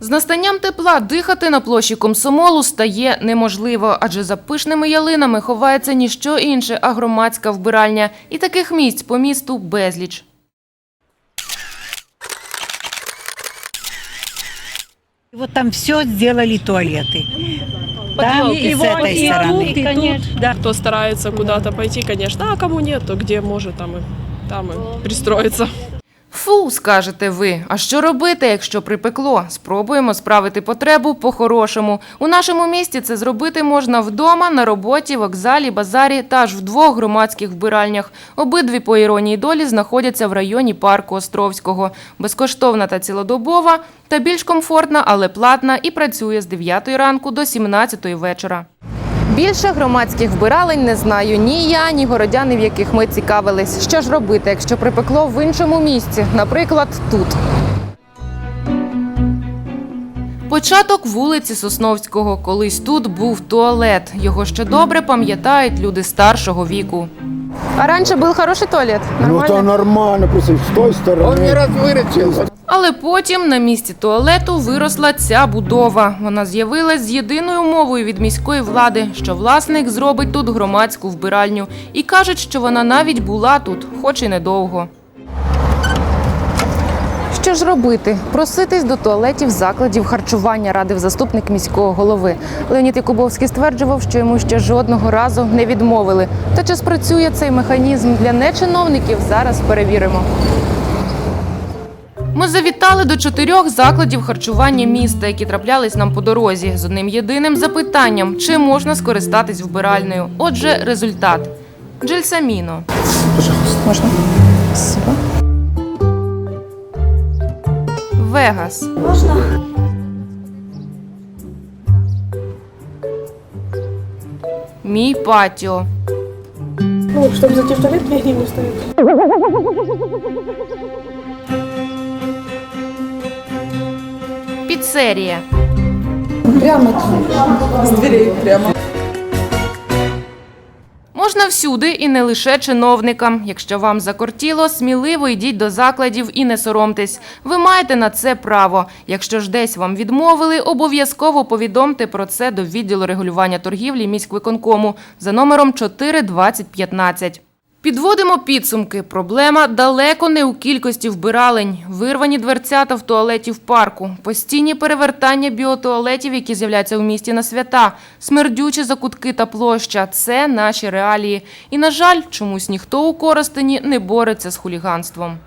З настанням тепла дихати на площі комсомолу стає неможливо, адже за пишними ялинами ховається ніщо інше, а громадська вбиральня. І таких місць по місту безліч. И Вот там все сделали туалеты. Там Поделки и с вот, этой и стороны. тут, и тут. Да. Кто старается куда-то пойти, конечно, а кому нет, то где может, там и, там и пристроиться. Фу, скажете ви. А що робити, якщо припекло? Спробуємо справити потребу по-хорошому. У нашому місті це зробити можна вдома, на роботі, вокзалі, базарі та аж в двох громадських вбиральнях. Обидві, по іронії долі, знаходяться в районі парку Островського. Безкоштовна та цілодобова, та більш комфортна, але платна і працює з 9 ранку до 17 вечора. Більше громадських вбиралень не знаю ні я, ні городяни, в яких ми цікавились. Що ж робити, якщо припекло в іншому місці, наприклад, тут. Початок вулиці Сосновського. Колись тут був туалет. Його ще добре пам'ятають люди старшого віку. А раніше був хороший туалет? Ну то нормально, просто з той сторони. Он не раз виречився. Але потім на місці туалету виросла ця будова. Вона з'явилась з єдиною умовою від міської влади, що власник зробить тут громадську вбиральню. І кажуть, що вона навіть була тут, хоч і недовго. Що ж робити? Проситись до туалетів закладів харчування радив заступник міського голови. Леонід Якубовський стверджував, що йому ще жодного разу не відмовили. Та чи спрацює цей механізм для нечиновників? Зараз перевіримо. Ми завітали до чотирьох закладів харчування міста, які траплялись нам по дорозі, з одним єдиним запитанням: чи можна скористатись вбиральною? Отже, результат. Джельсаміно. Спасибо. Вегас. Мій патіо. Ну, чтобы зайти в туалет, 2 гривны стоит. Піцерія. Прямо с дверей прямо. Можна всюди і не лише чиновникам. Якщо вам закортіло, сміливо йдіть до закладів і не соромтесь. Ви маєте на це право. Якщо ж десь вам відмовили, обов'язково повідомте про це до відділу регулювання торгівлі міськвиконкому за номером 42015. Підводимо підсумки. Проблема далеко не у кількості вбиралень, вирвані дверцята в туалеті в парку, постійні перевертання біотуалетів, які з'являються в місті на свята, смердючі закутки та площа це наші реалії. І, на жаль, чомусь ніхто у Коростені не бореться з хуліганством.